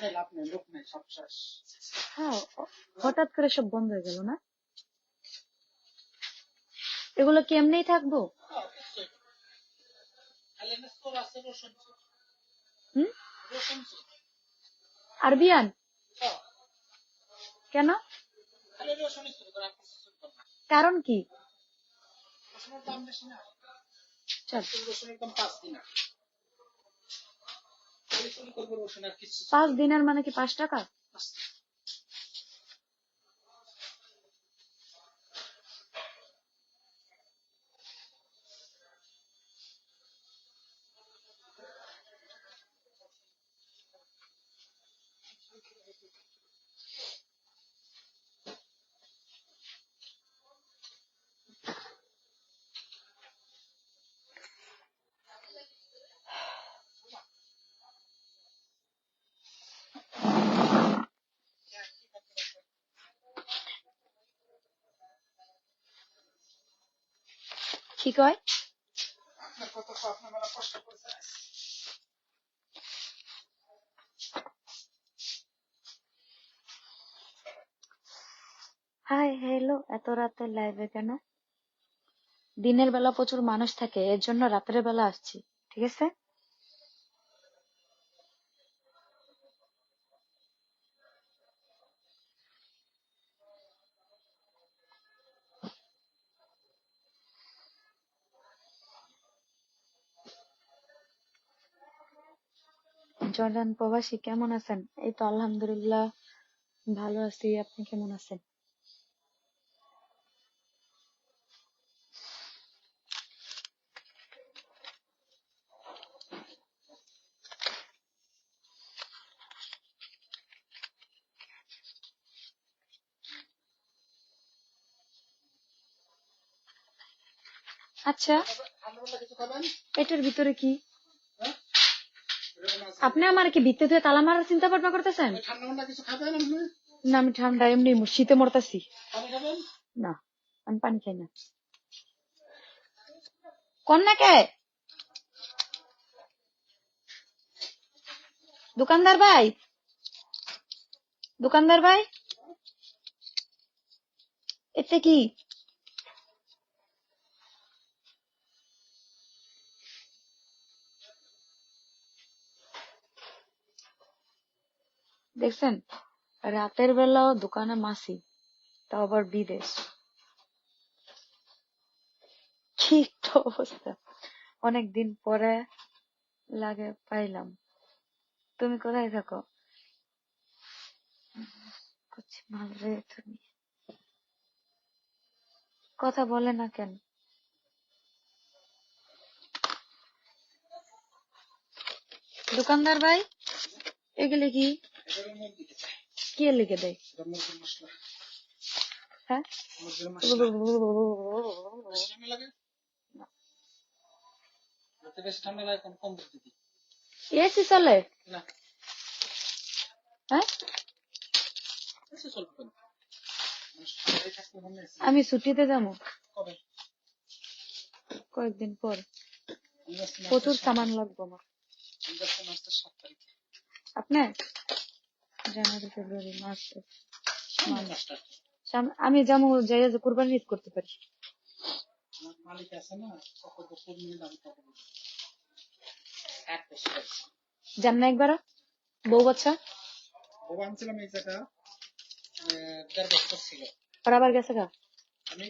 এই লাভ নেই লোক নেই সব শেষ হ্যাঁ হঠাৎ করে সব বন্ধ হয়ে গেল না? এগুলো কি এমনিই থাকব। আরবিয়ান? কেন। কারণ কি? রসুনের দাম বেশি না। চল। তুই রসুনের দাম পাঁচ দিন পাঁচ দিনের মানে কি পাঁচ টাকা। পাঁচ হয় হাই হ্যালো এত রাতে লাইভে কেন? দিনের বেলা প্রচুর মানুষ থাকে, এর জন্য রাতের বেলা আসছি, ঠিক আছে? জর্ডান প্রবাসী কেমন আছেন? এই তো আলহামদুলিল্লাহ ভালো আছি। আপনি কেমন আছেন? আচ্ছা এটার ভিতরে কি। আপনি আমার কি ভিত্তে ধুয়ে তালা মারার চিন্তা ভাবনা করতেছেন? না আমি ঠান্ডা এমনি শীতে মরতাছি। না আমি পানি খাই না। কন্যা কে দোকানদার ভাই? দোকানদার ভাই? এতে কি? দেখছেন? রাতের বেলাও দোকানে মাসি, তাও আবার বিদেশ। কি একটা অবস্থা। অনেক দিন পরে লাগে পাইলাম। তুমি কোথায় থাকো? তুমি। কথা বলে না কেন? দোকানদার ভাই, এগুলি কি? কি লিখে দেয়? হ্যাঁ? চলে? হ্যাঁ? আমি ছুটিতে যাব। কয়েকদিন পর। প্রচুর সামান লাগবে আমার। আপনার? জানুয়ারি ফেব্রুয়ারি মার্চ আমি যেমন যাই যে কোরবানি ঈদ করতে পারি। মালিক আছে না যান একবার বউ বাচ্চা? ও আনছিলাম এই জায়গা দেড় বছর ছিল। আবার গেছে গা? আমি